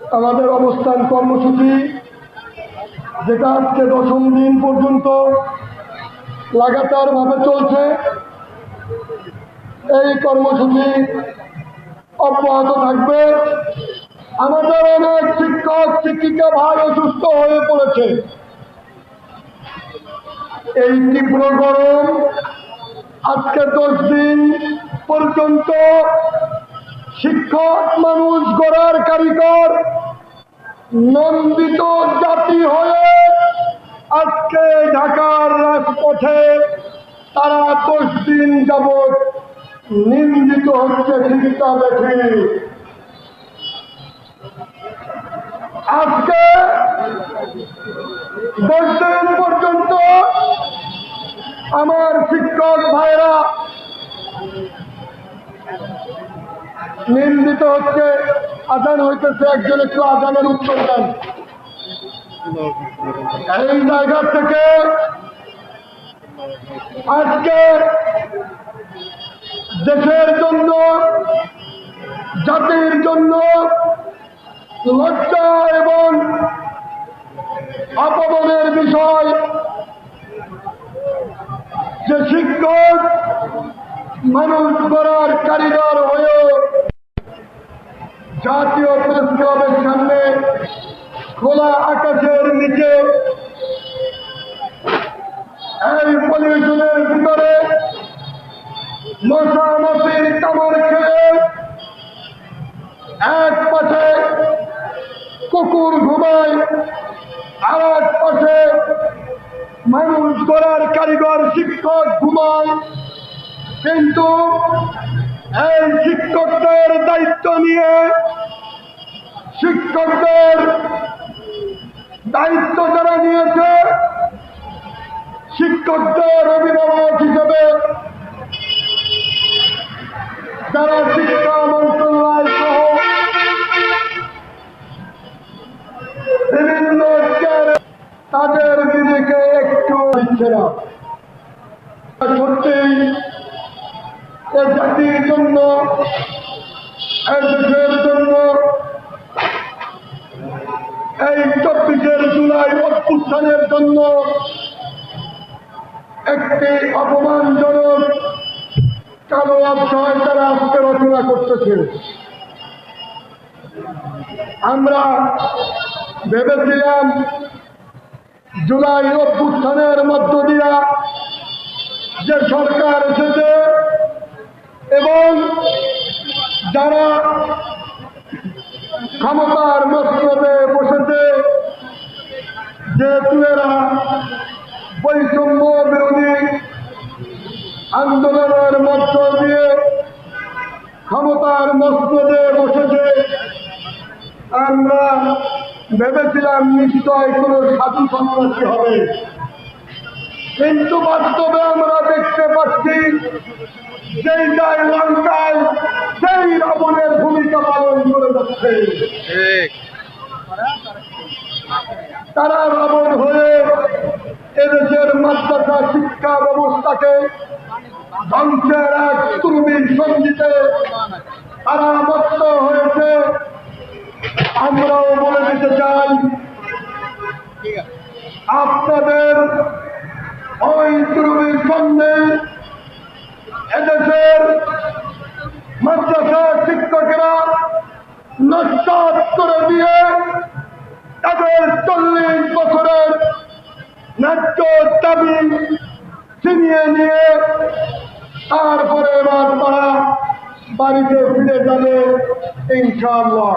আমাদের অবস্থান কর্মসূচি, যেটা আজকে দশম দিন পর্যন্ত লাগাতারভাবে চলছে, এই কর্মসূচি অব্যাহত থাকবে। আমাদের অনেক শিক্ষক, শিক্ষিকা ভাই অসুস্থ হয়ে পড়েছে। এই তীব্র গরম আজকে দশ দিন পর্যন্ত শিক্ষক মানুষ গড়ার কারিগর, নন্দিত জাতি হয়ে আজকে ঢাকার রাজপথে তারা দশ দিন যাবৎ নিন্দিত হচ্ছে শিক্ষা দেখে। আজকে দশ দিন পর্যন্ত আমার শিক্ষক ভাইরা নিন্দিত হচ্ছে। আদান হইতেছে একজন একটু আদানের উত্তর দেন। এই জায়গা থেকে আজকে দেশের জন্য, জাতির জন্য লজ্জা এবং অপমানের বিষয় যে শিক্ষক মানুষ করার কারিগর জাতীয় প্রেস ক্লাবের সামনে খোলা আকাশের নিচে এই পলিউশনের ভিতরে মশা মাসির কামড় খেয়ে এক পাশে কুকুর ঘুমায়, আর এক পাশে মানুষ গড়ার কারিগর শিক্ষক ঘুমায়। কিন্তু এই শিক্ষকদের দায়িত্ব নিয়ে শিক্ষকদের দায়িত্ব যারা নিয়েছে, শিক্ষকদের অভিভাবক হিসেবে যারা শিক্ষা মন্ত্রণালয় সহ বিভিন্ন তাদের দিকে একটু দিচ্ছে না। সত্যিই এ জাতির জন্য, এ দেশের জন্য, এই চব্বিশের জুলাই অভ্যুত্থানের জন্য একটি অপমানজনক কালো অধ্যায় তারা আজকে রচনা করতেছে। আমরা ভেবেছিলাম জুলাই অভ্যুত্থানের মধ্য দিয়া যে সরকার এসেছে যারা ক্ষমতার মস্তদে বসেছে যেহেতু এরা বৈষম্য বিরোধী আন্দোলনের মধ্য দিয়ে ক্ষমতার মস্তদে বসেছে, আমরা ভেবেছিলাম নিশ্চয় কোনো সাধু সন্ন্যাসী হবে। কিন্তু বাস্তবে আমরা দেখতে পাচ্ছি যেই যায় লঙ্কায় সেই রাবণের ভূমিকা পালন করে যাচ্ছে। তারা রাবণ হয়ে এদেশের মাদ্রাসা শিক্ষা ব্যবস্থাকে ধ্বংসের এক তুর্মির সঙ্গীতে তারা মত্ত হয়েছে। আমরাও বলে দিতে চাই আপনাদের ওই তুর্মির সঙ্গে এদেশের মাদ্রাসা শিক্ষকেরা নষ্ট করে দিয়ে তাদের চল্লিশ বছরের ন্যায্য দাবি ছিনিয়ে নিয়ে তারপরে এবার তারা বাড়িতে ফিরে যাবে, ইনশাআল্লাহ।